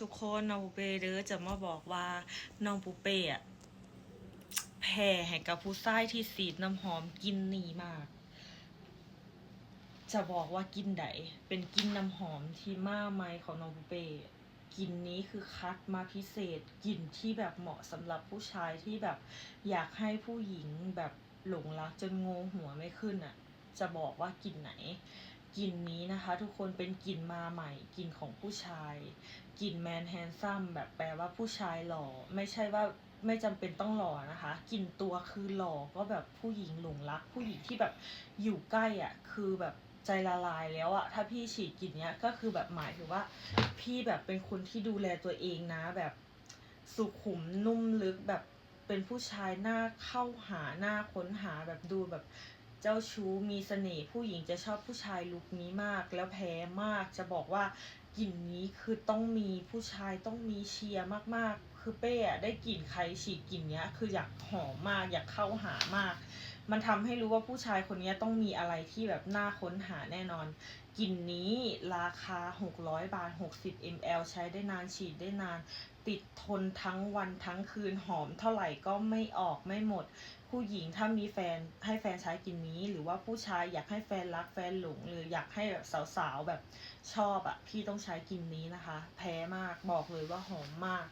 ทุกคนน้องปูเป้เด้อจะมาบอกว่าน้องปูเป้อะแพ้ให้กับผู้ชายที่สีดน้ำหอมกินนี่มาก จะบอกว่ากินไดเป็นกินน้ำหอมที่มากไหมของน้องปูเป้กลินนี้คือคัดมาพิเศษกลิ่นที่แบบเหมาะสำหรับผู้ชายที่แบบอยากให้ผู้หญิงแบบหลงรักจนงงหัวไม่ขึ้นอะ จะบอกว่ากลิ่นไหน กลิ่นนี้นะคะทุกคนเป็นกลิ่นมาใหม่กลิ่นของผู้ชายกลิ่นแมนแฮนซัมแบบแปลว่าผู้ชายหล่อไม่ใช่ว่าไม่จำเป็นต้องหล่อนะคะกลิ่นตัวคือหล่อก็แบบผู้หญิงหลงรัก ผู้หญิงที่แบบอยู่ใกล้อะคือแบบใจละลายแล้วอะถ้าพี่ฉีดกลิ่นเนี้ยก็คือแบบหมายถึงว่า พี่แบบเป็นคนที่ดูแลตัวเองนะแบบสุขุมนุ่มลึกแบบเป็นผู้ชายหน้าเข้าหาหน้าค้นหาแบบดูแบบ เจ้าชู้มีเสน่ห์ผู้หญิงจะชอบผู้ชายลุคนี้มาก แล้วแพ้มากจะบอกว่ากลิ่นนี้คือต้องมีผู้ชายต้องมีเชียร์มากๆ คือเป้อะได้กลิ่นใครฉีดกลิ่นเนี้ย คืออยากหอมมากอยากเข้าหามาก มันทำให้รู้ว่าผู้ชายคนนี้ต้องมีอะไรที่แบบน่าค้นหาแน่นอนกลิ่นนี้ราคา 600 บาท 60 ml ใช้ได้นานฉีดได้นาน ติดทนทั้งวันทั้งคืนหอมเท่าไหร่ก็ไม่ออกไม่หมด ผู้หญิงถ้ามีแฟนให้แฟนใช้กลิ่นนี้ หรือว่าผู้ชายอยากให้แฟนรักแฟนหลง หรืออยากให้แบบสาวๆแบบชอบอะพี่ต้องใช้กลิ่นนี้นะคะ แพ้มากบอกเลยว่าหอมมาก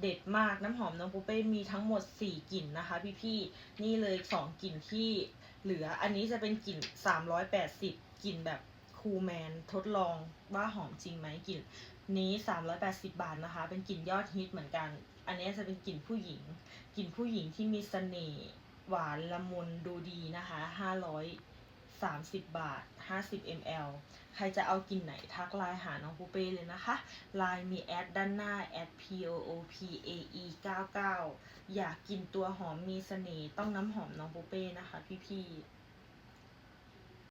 เด็ดมากน้ำหอมน้องปูเป้มีทั้งหมด 4กลิ่นนะคะ พี่ๆนี่เลย 2กลิ่นที่เหลืออันนี้จะเป็นกลิ่น 380กลิ่นแบบคูลแมนทดลองว่าหอมจริงไหมกลิ่นนี้ 380 บาทนะคะ เป็นกลิ่นยอดฮิตเหมือนกัน อันนี้จะเป็นกลิ่นผู้หญิงกลิ่นผู้หญิงที่มีเสน่ห์ หวานละมุนดูดีนะคะ 530 บาท 50 ml ใครจะเอากินไหนทักไลน์หาน้องปูเป้เลยนะคะไลน์มีแอดด้านหน้าแอด p o o p a e 99อยากกินตัวหอมมีเสน่ห์ต้องน้ำหอมน้องปูเป้นะคะพี่ๆ